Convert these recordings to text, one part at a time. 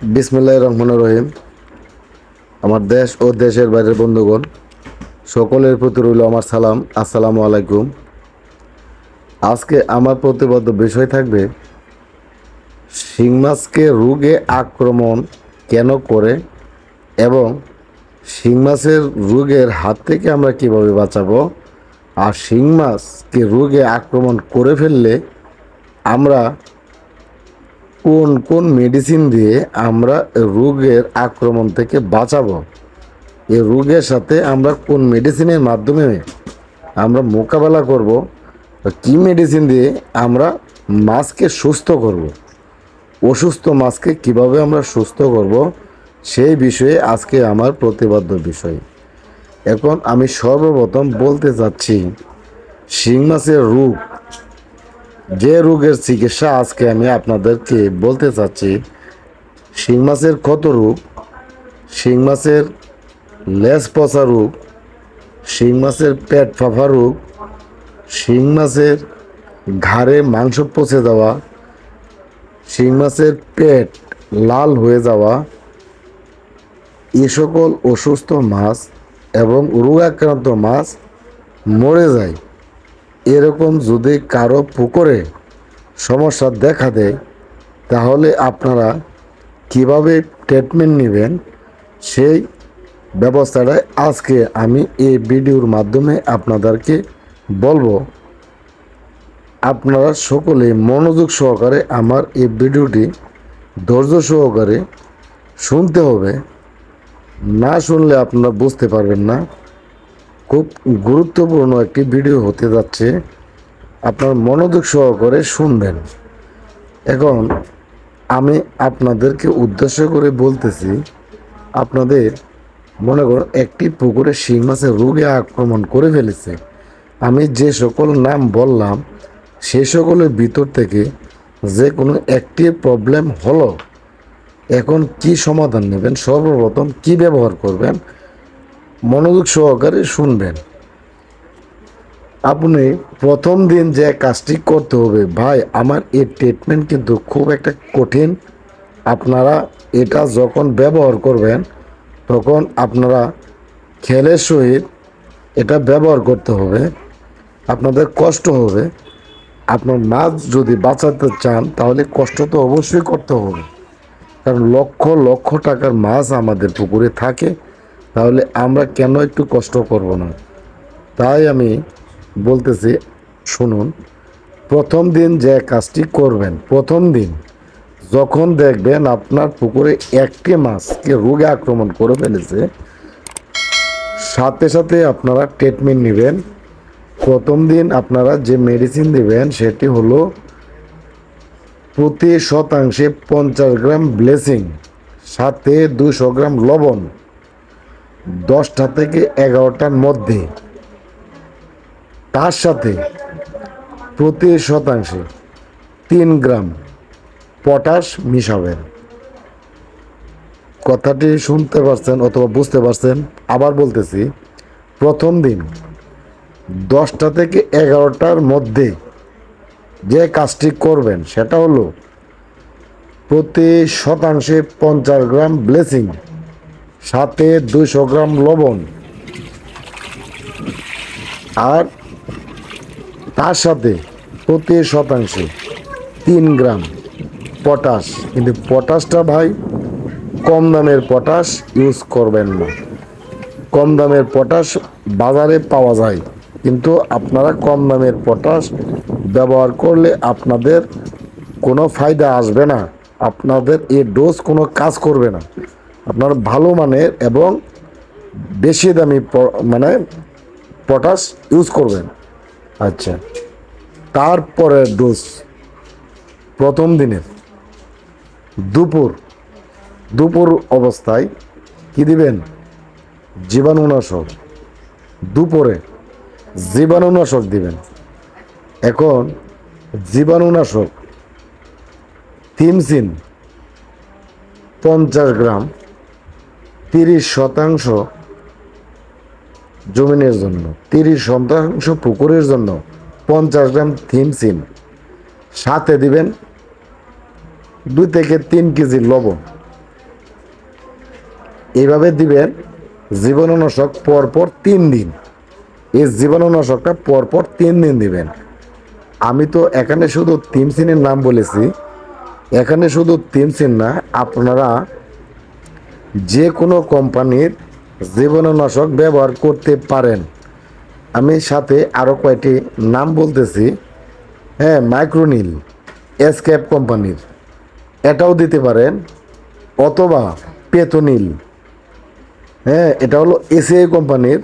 বিসমিল্লাহ রহমান রহিম। আমার দেশ ও দেশের বাইরের বন্ধুগণ, সকলের প্রতি রইল আমার সালাম। আসসালামু আলাইকুম। আজকে আমার প্রতিবদ্ধ বিষয় থাকবে, শিং মাছকে রোগে আক্রমণ কেন করে এবং শিং মাছের রোগের হাত থেকে আমরা কীভাবে বাঁচাবো? আর শিং মাছকে রোগে আক্রমণ করে ফেললে আমরা কোন কোন মেডিসিন দিয়ে আমরা রোগের আক্রমণ থেকে বাঁচাবো? এই রোগের সাথে আমরা কোন মেডিসিনের মাধ্যমে আমরা মোকাবেলা করব? কি মেডিসিন দিয়ে আমরা মাছকে সুস্থ করব? অসুস্থ মাছকে কীভাবে আমরা সুস্থ করব? সেই বিষয়ে আজকে আমার প্রতিবাদ্য বিষয়। এখন আমি সর্বপ্রথম বলতে চাচ্ছি, শিং মাছের রোগ যে রোগের চিকিৎসা আজকে আমি আপনাদেরকে বলতে চাচ্ছি, শিং মাছের ক্ষত রোগ? শিং মাছের লেজ পচা রোগ, শিং মাছের পেট ফাঁফা রোগ, শিং মাছের ঘাড়ে মাংস পচে যাওয়া, শিং মাছের পেট লাল হয়ে যাওয়া, এ সকল অসুস্থ মাছ এবং রোগাক্রান্ত মাছ মরে যায়। এরকম যদি কারও পুকুরে সমস্যা দেখা দেয়, তাহলে আপনারা কীভাবে ট্রিটমেন্ট নেবেন সেই ব্যবস্থাটা আজকে আমি এই ভিডিওর মাধ্যমে আপনাদেরকে বলব। আপনারা সকলে মনোযোগ সহকারে আমার এই ভিডিওটি ধৈর্য সহকারে শুনতে হবে। না শুনলে আপনারা বুঝতে পারবেন না। খুব গুরুত্বপূর্ণ একটি ভিডিও হতে যাচ্ছে। আপনার মনোযোগ সহকারে শুনবেন। এখন আমি আপনাদেরকে উদ্দেশ্য করে বলতেছি, আপনাদের মনে করুন একটি পুকুরে শিং মাছের রোগে আক্রমণ করে ফেলেছে। আমি যে সকল নাম বললাম, সে সকলের ভিতর থেকে যে কোনো একটি প্রবলেম হলো। এখন কি সমাধান নেবেন? সর্বপ্রথম কি ব্যবহার করবেন? মনোযোগ সহকারে শুনবেন। আপনি প্রথম দিন যে কাজটি করতে হবে, ভাই, আমার এই ট্রিটমেন্ট কিন্তু খুব একটা কঠিন। আপনারা এটা যখন ব্যবহার করবেন, তখন আপনারা খেলের সহিত এটা ব্যবহার করতে হবে। আপনাদের কষ্ট হবে। আপনার মাছ যদি বাঁচাতে চান, তাহলে কষ্ট তো অবশ্যই করতে হবে। কারণ লক্ষ লক্ষ টাকার মাছ আমাদের পুকুরে থাকে। তাহলে আমরা কেন একটু কষ্ট করব না? তাই আমি বলতেছি, শুনুন, প্রথম দিন যে কাজটি করবেন, প্রথম দিন যখন দেখবেন আপনার পুকুরে একটি মাছকে রোগে আক্রমণ করে ফেলেছে, সাথে সাথে আপনারা ট্রিটমেন্ট নেবেন। প্রথম দিন আপনারা যে মেডিসিন দেবেন, সেটি হলো প্রতি শতাংশে পঞ্চাশ গ্রাম ব্লেসিং সাথে দুশো গ্রাম লবণ। দশটা থেকে এগারোটার মধ্যে। তার সাথে প্রতি শতাংশে তিন গ্রাম পটাশ মিশাবেন কথাটি শুনতে পারছেন অথবা বুঝতে পারছেন, আবার বলতেছি, প্রথম দিন দশটা থেকে এগারোটার মধ্যে যে কাজটি করবেন, সেটা হলো প্রতি শতাংশে পঞ্চাশ গ্রাম ব্লেসিং সাথে দুশো গ্রাম লবণ। আর তার সাথে প্রতি শতাংশে তিন গ্রাম পটাশ। কিন্তু পটাশটা ভাই কম দামের পটাশ ইউজ করবেন না। কম দামের পটাশ বাজারে পাওয়া যায়। কিন্তু আপনারা কম দামের পটাশ ব্যবহার করলে আপনাদের কোনো ফায়দা আসবে না। আপনাদের এই ডোজ কোনো কাজ করবে না। আপনারা ভালো মানের এবং বেশি দামি মানে পটাশ ইউজ করবেন। আচ্ছা। তারপরের ডোজ প্রথম দিনের দুপুর দুপুর অবস্থায় কি দিবেন? জীবাণুনাশক দুপুরে জীবাণুনাশক দিবেন। এখন জীবাণুনাশক থিমসিন পঞ্চাশ গ্রাম তিরিশ শতাংশ জমিনের জন্য, তিরিশ শতাংশ পুকুরের জন্য, পঞ্চাশ গ্রাম থিমসিন সাথে দিবেন দুই থেকে তিন কেজি লবণ। এভাবে দিবেন জীবাণুনাশক পরপর তিন দিন। এই জীবাণুনাশকটা পরপর তিন দিন দিবেন। আমি তো এখানে শুধু তিমসিনের নাম বলেছি। এখানে শুধু তিমসিন না, আপনারা যে কোনো কোম্পানির জীবাণুনাশক ব্যবহার করতে পারেন। আমি সাথে আরও কয়েকটি নাম বলতেছি। হ্যাঁ মাইক্রোনিল এসক্যাপ কোম্পানির। এটাও দিতে পারেন। অথবা পেতনিল হ্যাঁ এটা হলো এসিআই কোম্পানির।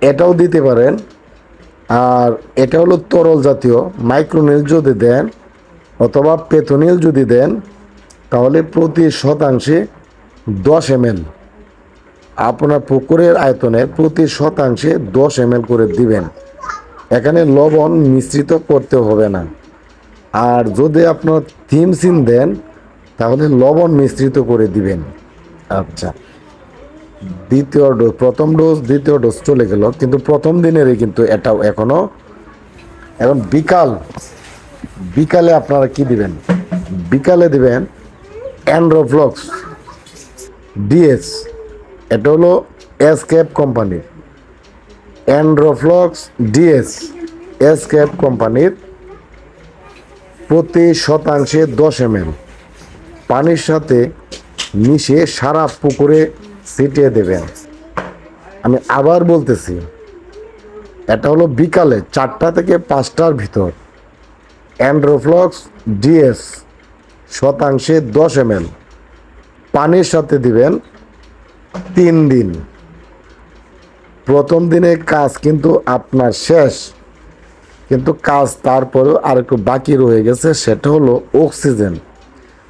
এটাও দিতে পারেন। আর এটা হলো তরল জাতীয়। মাইক্রোনিল যদি দেন অথবা পেতনিল যদি দেন, তাহলে প্রতি শতাংশে দশ এম আপনার পুকুরের আয়তনের প্রতি শতাংশে দশ এম করে দিবেন। এখানে লবণ মিশ্রিত করতে হবে না। আর যদি আপনার থিম থিমসিন দেন, তাহলে লবণ মিশ্রিত করে দিবেন। আচ্ছা। দ্বিতীয় ডোজ প্রথম ডোজ, দ্বিতীয় ডোজ চলে গেল। কিন্তু প্রথম দিনেরই কিন্তু এটাও এখনও এখন বিকাল। বিকালে আপনারা কি দিবেন? বিকালে দিবেন অ্যান্ড্রোফ্লক্স। ডিএস এটা হলো এসকেপ কোম্পানির। অ্যান্ড্রোফ্লক্স ডিএস এসকেপ কোম্পানির প্রতি শতাংশে দশ এম পানির সাথে মিশে সারা পুকুরে ছিটিয়ে দেবেন। আমি আবার বলতেছি, এটা হলো বিকালে চারটা থেকে পাঁচটার ভিতর। অ্যান্ড্রোফ্লক্স ডিএস, শতাংশে দশ এম পানির সাথে দিবেন তিন দিন। প্রথম দিনে কাজ কিন্তু আপনার শেষ, কিন্তু কাজ তারপরেও আর একটু বাকি রয়ে গেছে, সেটা হলো অক্সিজেন।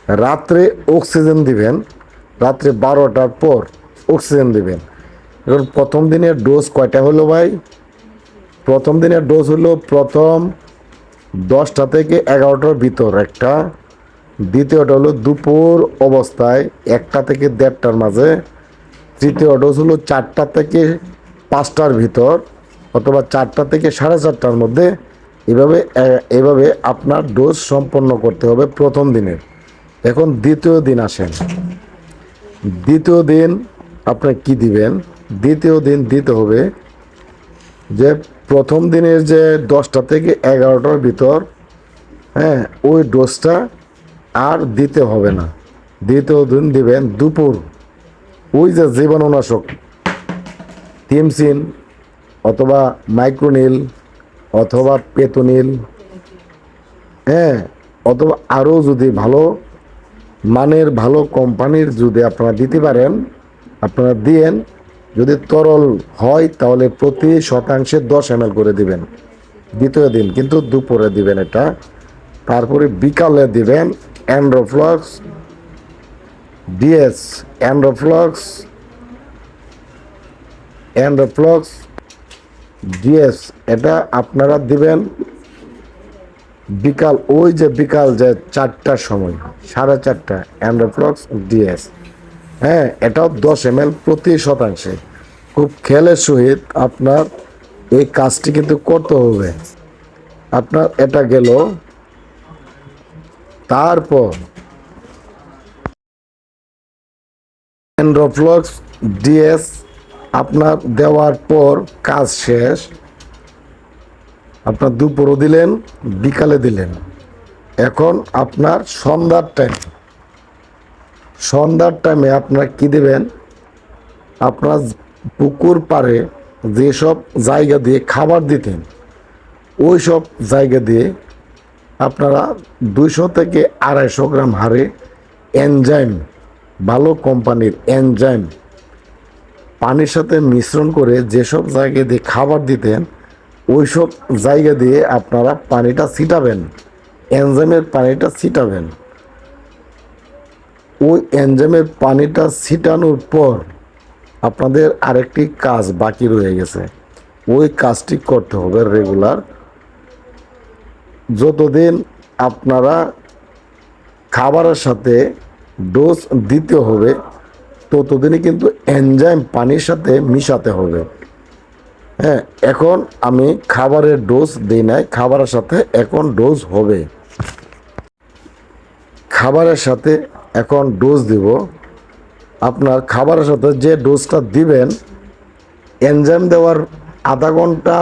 রাত্রে অক্সিজেন দিবেন, রাত্রে বারোটার পর অক্সিজেন দিবেন। এখন প্রথম দিনের ডোজ কয়টা হলো ভাই? প্রথম দিনের ডোজ হলো প্রথম দশটা থেকে এগারোটার ভিতর একটা দ্বিতীয়টা হলো দুপুর অবস্থায় একটা থেকে দেড়টার মাঝে। তৃতীয় ডোজ হলো চারটা থেকে পাঁচটার ভিতর অথবা চারটা থেকে সাড়ে চারটার মধ্যে। এভাবে এভাবে আপনার ডোজ সম্পন্ন করতে হবে প্রথম দিনের। এখন দ্বিতীয় দিন আসেন। দ্বিতীয় দিন আপনি কি দিবেন? দ্বিতীয় দিন দিতে হবে যে প্রথম দিনের যে দশটা থেকে এগারোটার ভিতর হ্যাঁ ওই ডোজটা আর দিতে হবে না। দ্বিতীয় দিন দিবেন দুপুর। ওই যে জীবাণুনাশক থিমসিন অথবা মাইক্রোনিল অথবা পেতনিল হ্যাঁ অথবা আরও যদি ভালো মানের ভালো কোম্পানির যদি আপনারা দিতে পারেন, আপনারা দিয়েন। যদি তরল হয় তাহলে প্রতি শতাংশে দশ এম করে দিবেন। দ্বিতীয় দিন কিন্তু দুপুরে দিবেন এটা। তারপরে বিকালে দিবেন অ্যান্ড্রোফ্লক্স ডিএস অ্যান্ড্রোফ্লক্স অ্যান্ড্রোফ্লক্স ডিএস এটা আপনারা দিবেন বিকাল, ওই যে বিকাল যে চারটার সময়, সাড়ে চারটা অ্যান্ড্রোফ্লক্স ডিএস হ্যাঁ এটাও দশ এম প্রতি শতাংশে। খুব খেয়ালের সহিত আপনার এই কাজটি কিন্তু করতে হবে। আপনার এটা গেল তারপর অ্যান্ড্রোফ্লক্স ডিএস আপনার দেওয়ার পর কাজ শেষ। আপনার দুপুরও দিলেন, বিকালে দিলেন। এখন আপনার সন্ধ্যার টাইম সন্ধ্যার টাইমে আপনার কি দেবেন? আপনার পুকুর পাড়ে যেসব জায়গা দিয়ে খাবার দিতেন ওই সব জায়গা দিয়ে আপনারা দুইশো থেকে আড়াইশো গ্রাম হারে এনজাইম, ভালো কোম্পানির এনজাইম পানির সাথে মিশ্রণ করে যেসব জায়গা দিয়ে খাবার দিতেন ওই সব জায়গা দিয়ে আপনারা পানিটা ছিটাবেন। এনজাইমের পানিটা ছিটাবেন। ওই এনজাইমের পানিটা ছিটানোর পর আপনাদের আরেকটি কাজ বাকি রয়ে গেছে। ওই কাজটি করতে হবে রেগুলার যতদিন আপনারা খাবারের সাথে ডোজ দিতে হবে, ততদিনই কিন্তু এনজাইম পানির সাথে মিশাতে হবে। হ্যাঁ এখন আমি খাবারের ডোজ দিই নাই, খাবারের সাথে এখন ডোজ হবে। খাবারের সাথে এখন ডোজ দিব। আপনার খাবারের সাথে যে ডোজটা দিবেন এনজাইম দেওয়ার আধা ঘণ্টা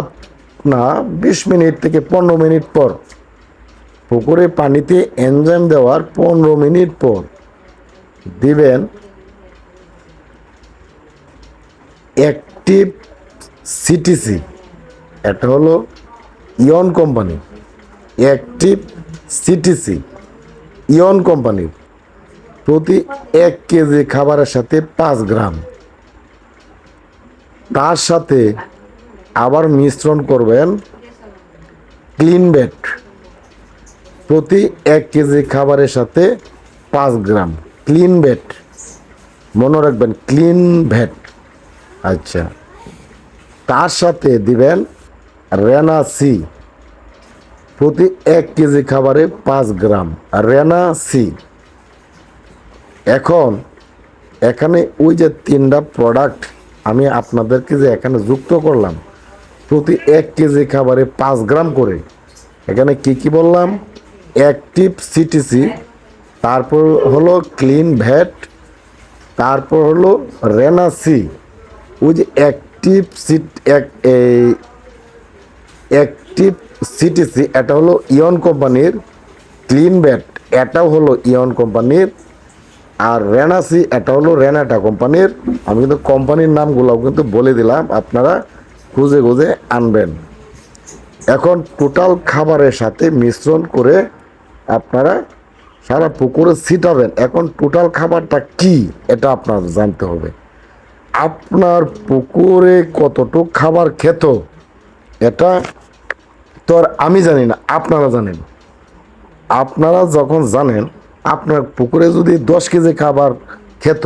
না, বিশ মিনিট থেকে পনেরো মিনিট পর পুকুরে পানিতে এনজাইম দেওয়ার পনেরো মিনিট পর দিবেন অ্যাক্টিভ সিটিসি এটা হলো Ion company. Active CTC Ion কোম্পানির প্রতি এক কেজি খাবারের সাথে পাঁচ গ্রাম। তার সাথে আবার মিশ্রণ করবেন ক্লিন বেট প্রতি এক কেজি খাবারের সাথে পাঁচ গ্রাম। ক্লিন বেট মনে রাখবেন ক্লিন ভ্যাট আচ্ছা। তার সাথে দিবেন রেনা সি প্রতি এক কেজি খাবারে পাঁচ গ্রাম। রেনা সি এখন, এখানে ওই যে তিনটা প্রোডাক্ট আমি আপনাদেরকে যে এখানে যুক্ত করলাম, প্রতি এক কেজি খাবারে পাঁচ গ্রাম করে। এখানে কি কি বললাম? অ্যাক্টিভ সিটিসি তারপর হলো ক্লিন ভ্যাট তারপর হলো রেনাসি ওই যে অ্যাক্টিভ সিট এই অ্যাক্টিভ সিটিসি এটা হলো ইয়ন কোম্পানির ক্লিন ব্যাট এটাও হলো ইয়ন কোম্পানির, আর রেনাসি এটা হলো রেনাটা কোম্পানির। আমি কিন্তু কোম্পানির নামগুলো কিন্তু বলে দিলাম, আপনারা খুঁজে খুঁজে আনবেন। এখন টোটাল খাবারের সাথে মিশ্রণ করে আপনারা সারা পুকুরে ছিটাবেন। এখন টোটাল খাবারটা কি, এটা আপনার জানতে হবে। আপনার পুকুরে কতটুক খাবার খেত, এটা তো আর আমি জানি না, আপনারা জানেন। আপনারা যখন জানেন, আপনার পুকুরে যদি দশ কেজি খাবার খেত,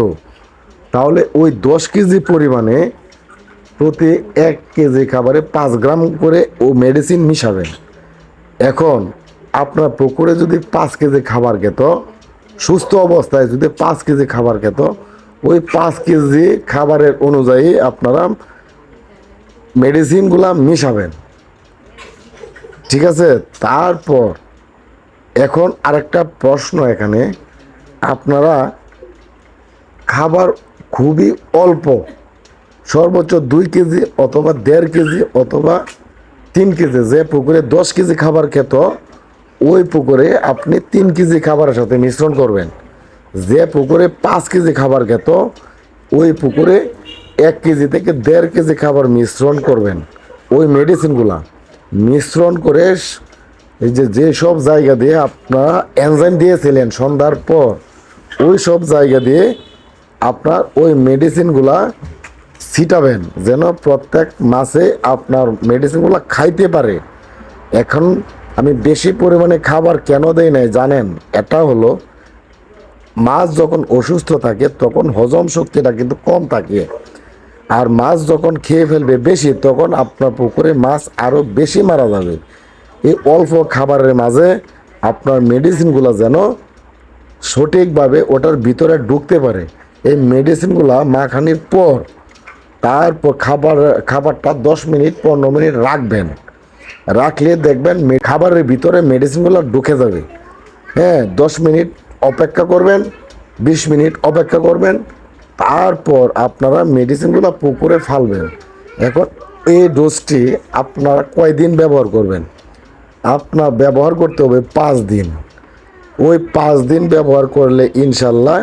তাহলে ওই দশ কেজি পরিমাণে প্রতি এক কেজি খাবারে পাঁচ গ্রাম করে ও মেডিসিন মিশাবেন। এখন আপনার পুকুরে যদি পাঁচ কেজি খাবার খেত, সুস্থ অবস্থায় যদি পাঁচ কেজি খাবার খেত, ওই পাঁচ কেজি খাবারের অনুযায়ী আপনারা মেডিসিনগুলা মিশাবেন। ঠিক আছে? তারপর এখন আরেকটা প্রশ্ন এখানে। আপনারা খাবার খুবই অল্প, সর্বোচ্চ দুই কেজি অথবা দেড় কেজি অথবা তিন কেজি, যে পুকুরে দশ কেজি খাবার খেত ওই পুকুরে আপনি তিন কেজি খাবারের সাথে মিশ্রণ করবেন। যে পুকুরে পাঁচ কেজি খাবার খেত, ওই পুকুরে এক কেজি থেকে দেড় কেজি খাবার মিশ্রণ করবেন। ওই মেডিসিনগুলা মিশ্রণ করে এই যে যে সব জায়গা দিয়ে আপনারা এনজাইম দিয়েছিলেন সন্ধ্যার পর, ওই সব জায়গা দিয়ে আপনার ওই মেডিসিনগুলা ছিটাবেন, যেন প্রত্যেক মাসে আপনার মেডিসিনগুলো খাইতে পারে। এখন আমি বেশি পরিমাণে খাবার কেন দেই নাই জানেন? এটা হলো, মাছ যখন অসুস্থ থাকে, তখন হজম শক্তিটা কিন্তু কম থাকে। আর মাছ যখন খেয়ে ফেলবে বেশি, তখন আপনার পুকুরে মাছ আরও বেশি মারা যাবে। এই অল্প খাবারের মাঝে আপনার মেডিসিনগুলো যেন সঠিকভাবে ওটার ভিতরে ঢুকতে পারে। এই মেডিসিনগুলা মাখানির পর, তারপর খাবার, খাবারটা দশ মিনিট, পনেরো মিনিট রাখবেন। রাখলে দেখবেন খাবারের ভিতরে মেডিসিনগুলো ঢুকে যাবে। হ্যাঁ দশ মিনিট অপেক্ষা করবেন, বিশ মিনিট অপেক্ষা করবেন, তারপর আপনারা মেডিসিনগুলো পুকুরে ফালবেন। এখন এই ডোজটি আপনারা কয়দিন ব্যবহার করবেন? আপনার ব্যবহার করতে হবে পাঁচ দিন। ওই পাঁচ দিন ব্যবহার করলে ইনশাল্লাহ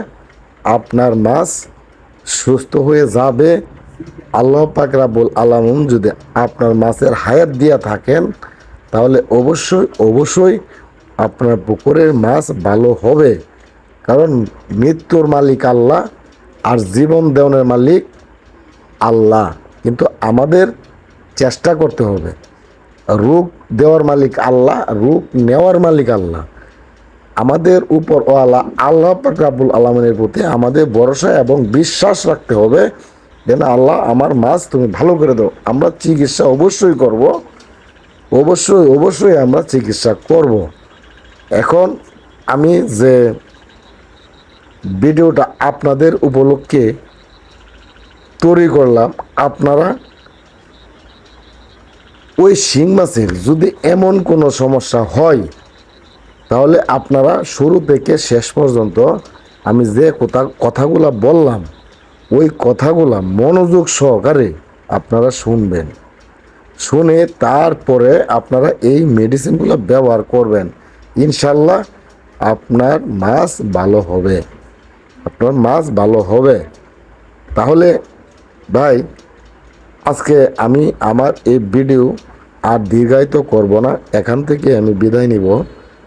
আপনার মাছ সুস্থ হয়ে যাবে। আল্লাহ পাক রাবুল যদি আপনার মাছের হায়াত দিয়া থাকেন, তাহলে অবশ্যই অবশ্যই আপনার পুকুরের মাছ ভালো হবে। কারণ মৃত্যুর মালিক আল্লাহ আর জীবন দেওয়ানের মালিক আল্লাহ। কিন্তু আমাদের চেষ্টা করতে হবে। রূপ দেওয়ার মালিক আল্লাহ, রূপ নেওয়ার মালিক আল্লাহ। আমাদের উপর ও আল্লাহ আল্লাহ পাক রাব্বুল আলমিনের প্রতি আমাদের ভরসা এবং বিশ্বাস রাখতে হবে। যেন আল্লাহ আমার মাছ তুমি ভালো করে দাও। আমরা চিকিৎসা অবশ্যই করব। অবশ্যই অবশ্যই আমরা চিকিৎসা করব। এখন আমি যে ভিডিওটা আপনাদের উপলক্ষে তৈরি করলাম, আপনারা ওই শিং মাছের যদি এমন কোনো সমস্যা হয়, তাহলে আপনারা শুরু থেকে শেষ পর্যন্ত আমি যে কথা কথাগুলো বললাম ওই কথাগুলা মনোযোগ সহকারে আপনারা শুনবেন। শুনে তারপরে আপনারা এই মেডিসিনগুলো ব্যবহার করবেন। ইনশাল্লাহ আপনার মাছ ভালো হবে। আপনার মাছ ভালো হবে। তাহলে ভাই, আজকে আমি আমার এই ভিডিও আর দীর্ঘায়িত করব না। এখান থেকে আমি বিদায় নিব।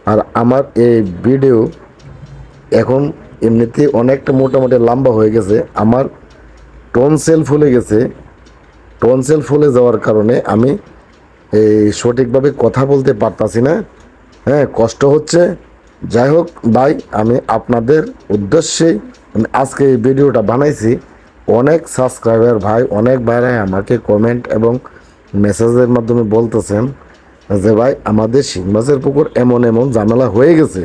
আর আমার এই ভিডিও এখন এমনিতে অনেকটা মোটামুটি লম্বা হয়ে গেছে। আমার টনসেল ফুলে গেছে। টনসেল ফুলে যাওয়ার কারণে আমি এই সঠিকভাবে কথা বলতে পারতাছি না। হ্যাঁ কষ্ট হচ্ছে। যাই হোক, ভাই, আমি আপনাদের উদ্দেশ্যে আমি আজকে এই ভিডিওটা বানাইছি। অনেক সাবস্ক্রাইবার ভাই, অনেক ভাইরাই আমাকে কমেন্ট এবং মেসেজের মাধ্যমে বলতেছেন যে, ভাই, আমাদের শিং মাছের পুকুর এমন এমন ঝামেলা হয়ে গেছে।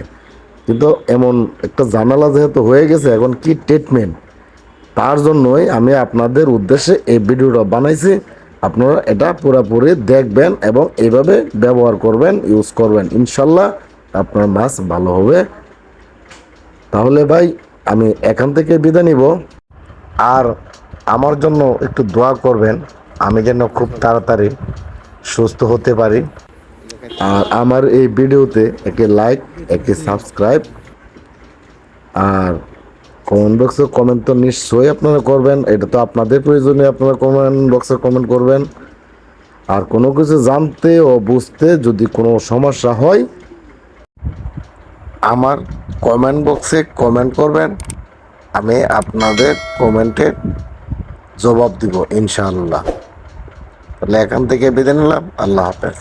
কিন্তু এমন একটা ঝামেলা যেহেতু হয়ে গেছে, এখন কি ট্রিটমেন্ট তার জন্যই আমি আপনাদের উদ্দেশ্যে এই ভিডিওটা বানাইছি। আপনারা এটা পুরোপুরি দেখবেন এবং এইভাবে ব্যবহার করবেন ইউজ করবেন। ইনশাল্লাহ আপনার মাছ ভালো হবে। তাহলে ভাই, আমি এখান থেকে বিদায় নিব। আর আমার জন্য একটু দোয়া করবেন, আমি যেন খুব তাড়াতাড়ি সুস্থ হতে পারি। আর আমার এই ভিডিওতে একটি লাইক একটি সাবস্ক্রাইব আর কমেন্ট বক্সে কমেন্ট তো নিশ্চয়ই আপনারা করবেন। এটা তো আপনাদের প্রয়োজনে আপনারা কমেন্ট বক্সে কমেন্ট করবেন। আর কোনো কিছু জানতে ও বুঝতে যদি কোনো সমস্যা হয়, আমার কমেন্ট বক্সে কমেন্ট করবেন। আমি আপনাদের কমেন্টের জবাব দিব, ইনশাআল্লাহ। তাহলে এখান থেকে বিদায় নিলাম। আল্লাহ হাফেজ।